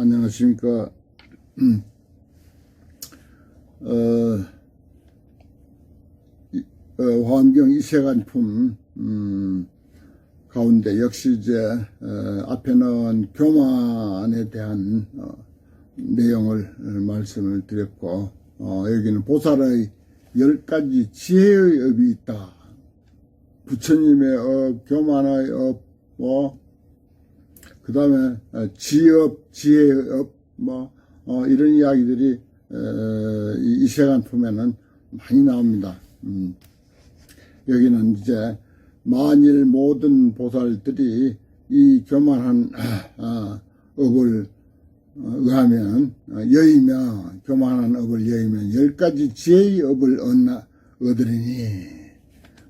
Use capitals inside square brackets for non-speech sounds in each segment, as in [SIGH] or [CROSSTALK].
안녕하십니까. 음, 어, 이- 어, 환경 이세간품, 음, 가운데 역시 이제, 어, 앞에는 교만에 대한, 어, 내용을 어, 말씀을 드렸고, 어, 여기는 보살의 열 가지 지혜의 업이 있다. 부처님의 업, 교만의 업, 뭐, 그 다음에 지업, 지혜업, 뭐 어, 이런 이야기들이 에, 이, 이 세간품에는 많이 나옵니다. 음. 여기는 이제 만일 모든 보살들이 이 교만한 아, 업을 어, 의하면 어, 여의며 교만한 업을 여의면 열 가지 지혜의 업을 얻나 얻으리니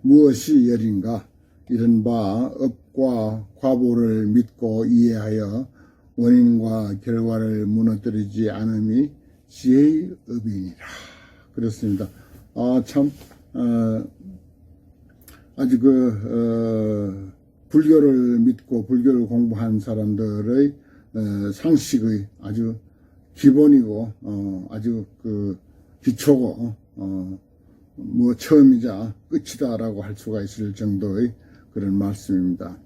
무엇이 열인가 이런 바 업과 과보를 믿고 이해하여 원인과 결과를 무너뜨리지 않음이 지혜의 업이니라 그렇습니다. 아 참 어, 아주 그 어, 불교를 믿고 불교를 공부한 사람들의 어, 상식의 아주 기본이고 어, 아주 그 기초고 어, 뭐 처음이자 끝이다라고 할 수가 있을 정도의 그런 말씀입니다.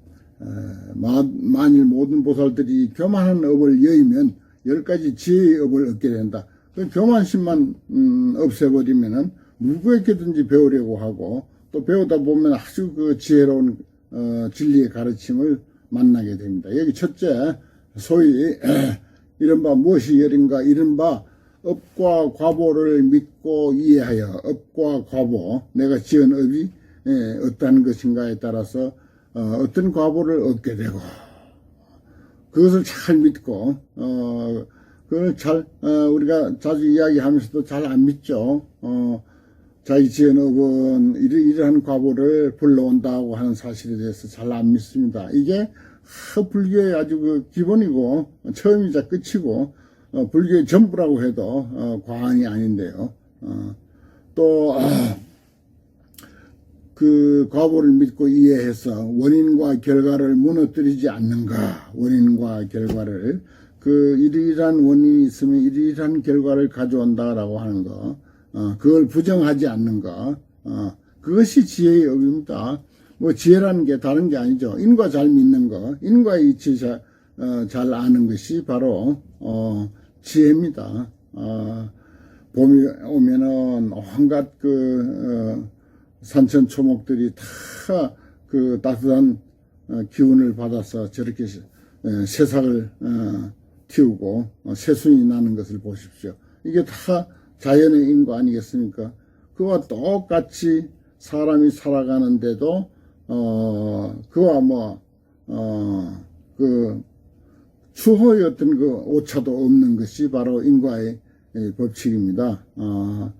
만일 모든 보살들이 교만한 업을 여의면 열 가지 지혜의 업을 얻게 된다. 그 교만심만 음, 없애버리면은 누구에게든지 배우려고 하고 또 배우다 보면 아주 그 지혜로운 어, 진리의 가르침을 만나게 됩니다. 여기 첫째 소위 [CLEARS THROAT] 이른바 무엇이 열인가 이른바 업과 과보를 믿고 이해하여 업과 과보 내가 지은 업이 예, 어떠한 것인가에 따라서 어, 떤 과보를 얻게 되고 그것을 잘 믿고 어, 그걸 잘 어, 우리가 자주 이야기하면서도 잘 안 믿죠. 어, 자기 지은 업은 이러, 이러한 과보를 불러온다고 하는 사실에 대해서 잘 안 믿습니다. 이게 하, 불교의 아주 그 기본이고 처음이자 끝이고 어, 불교의 전부라고 해도 어, 과언이 아닌데요. 어, 또 아, 그 과보를 믿고 이해해서 원인과 결과를 무너뜨리지 않는가 원인과 결과를 그 이러이러한 원인이 있으면 이러이러한 결과를 가져온다라고 하는 거 어, 그걸 부정하지 않는 거 어, 그것이 지혜의 업입니다. 뭐 지혜라는 게 다른 게 아니죠. 인과 잘 믿는 거, 인과의 이치 잘, 어, 잘 아는 것이 바로 어, 지혜입니다. 어, 봄이 오면은 온갖 그 어, 산천 초목들이 다 그 따뜻한 어, 기운을 받아서 저렇게 새싹을 어, 어, 새순이 나는 것을 보십시오. 이게 다 자연의 인과 아니겠습니까? 그와 똑같이 사람이 살아가는데도 어 그와 뭐어그 추호의 어떤 그 오차도 없는 것이 바로 인과의 이 법칙입니다. 어,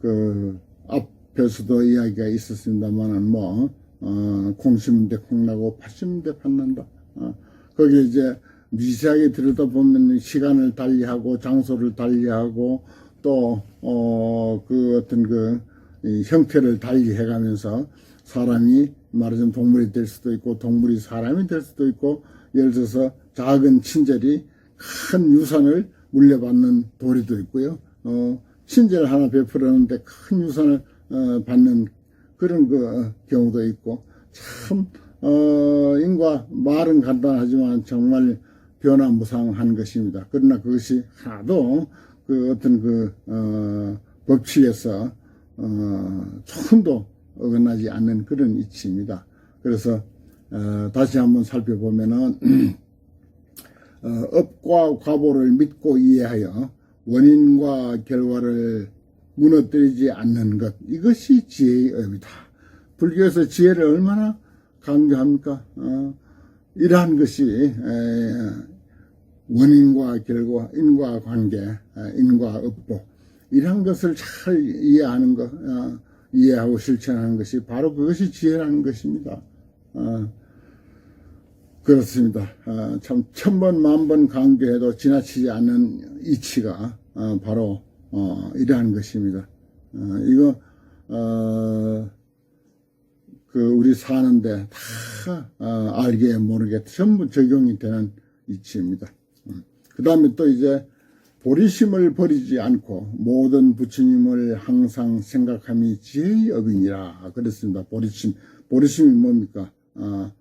그앞 에서도 이야기가 있었습니다만은 뭐 어, 콩 심은 데 콩나고 팥 심은 데 팥난다. 어, 거기 이제 미세하게 들여다보면 시간을 달리하고 장소를 달리하고 또 어, 그 어떤 그이 형태를 달리해가면서 사람이 말하자면 동물이 될 수도 있고 동물이 사람이 될 수도 있고 예를 들어서 작은 친절이 큰 유산을 물려받는 도리도 있고요. 어, 친절 하나 베풀었는데 큰 유산을 어, 받는 그런 그 어, 경우도 있고 참 어, 인과 말은 간단하지만 정말 변화무상한 것입니다. 그러나 그것이 하나도 그 어떤 그 어, 법칙에서 어, 조금도 어긋나지 않는 그런 이치입니다. 그래서 어, 다시 한번 살펴보면은 [CLEARS THROAT] 어, 업과 과보를 믿고 이해하여 원인과 결과를 무너뜨리지 않는 것 이것이 지혜의 업이다. 불교에서 지혜를 얼마나 강조합니까? 어, 이러한 것이 에, 원인과 결과, 인과 관계, 에, 인과 업보 이러한 것을 잘 이해하는 것, 어, 이해하고 실천하는 것이 바로 그것이 지혜라는 것입니다. 어, 그렇습니다. 어, 참 천번 만번 강조해도 지나치지 않는 이치가 어, 바로 어, 이러한 것입니다. 어, 이거 어, 그 우리 사는데 다 어, 알게 모르게 전부 적용이 되는 이치입니다. 음. 그 다음에 또 이제 보리심을 버리지 않고 모든 부처님을 항상 생각함이 지혜의 업이니라 그랬습니다. 보리심 보리심이 뭡니까? 어,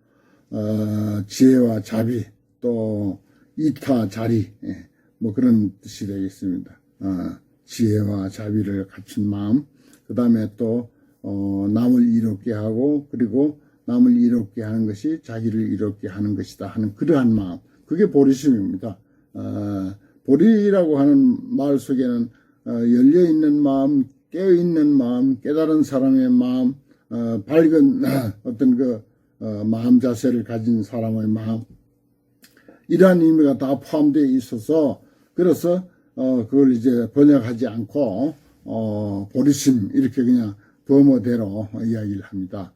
어, 지혜와 자비 또 이타 자리 예, 뭐 그런 뜻이 되겠습니다. 어, 지혜와 자비를 갖춘 마음 그 다음에 또 어, 남을 이롭게 하고 그리고 남을 이롭게 하는 것이 자기를 이롭게 하는 것이다 하는 그러한 마음 그게 보리심입니다. 어, 보리라고 하는 말 속에는 어, 열려 있는 마음, 깨어 있는 마음, 깨달은 사람의 마음, 어, 밝은 [CLEARS THROAT] 어떤 그 어, 마음 자세를 가진 사람의 마음 이러한 의미가 다 포함되어 있어서 그래서 어, 그걸 이제 번역하지 않고 어, 보리심 이렇게 그냥 범어대로 이야기를 합니다.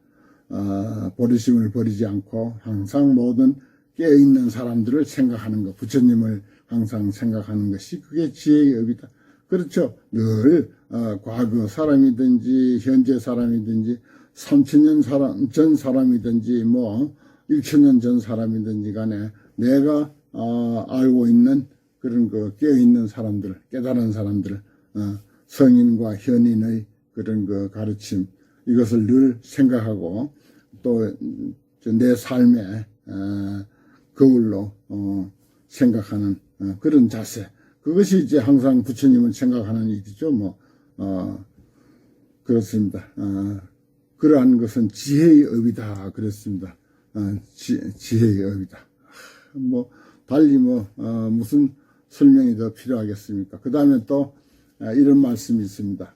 어, 보리심을 버리지 않고 항상 모든 깨어있는 사람들을 생각하는 것, 부처님을 항상 생각하는 것이 그게 지혜의 업이다. 그렇죠. 늘 어, 과거 사람이든지 현재 사람이든지 3천년 사람, 전 사람이든지 뭐 1천년 전 사람이든지 간에 내가 어, 알고 있는 그런 그 깨어있는 사람들, 깨달은 사람들, 어, 성인과 현인의 그런 그 가르침 이것을 늘 생각하고 또 내 삶의 어, 거울로 어, 생각하는 어, 그런 자세. 그것이 이제 항상 부처님을 생각하는 일이죠 뭐. 어, 그렇습니다. 어, 그러한 것은 지혜의 업이다. 그랬습니다. 어, 지, 지혜의 업이다. 뭐 달리 뭐 어, 무슨 설명이 더 필요하겠습니까 그 다음에 또 어, 이런 말씀이 있습니다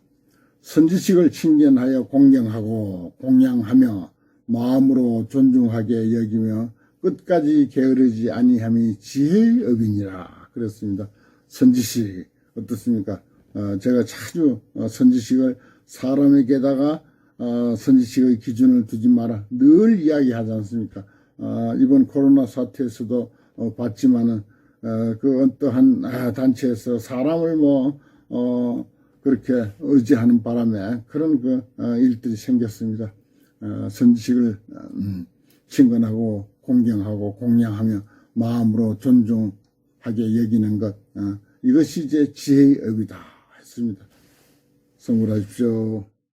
선지식을 칭견하여 공경하고 공양하며 마음으로 존중하게 여기며 끝까지 게으르지 아니함이 지혜의 업이니라 그랬습니다. 선지식 어떻습니까? 어, 제가 자주 어, 선지식을 사람에게다가 어, 선지식의 기준을 두지 마라 늘 이야기하지 않습니까? 어, 이번 코로나 사태에서도 어, 봤지만은 어, 그 어떠한 아, 단체에서 사람을 뭐 어, 그렇게 의지하는 바람에 그런 그 어, 일들이 생겼습니다. 어, 선지식을 음, 친근하고 공경하고 공양하며 마음으로 존중하게 여기는 것 어, 이것이 이제 지혜의 업이다 했습니다. 성불하십시오.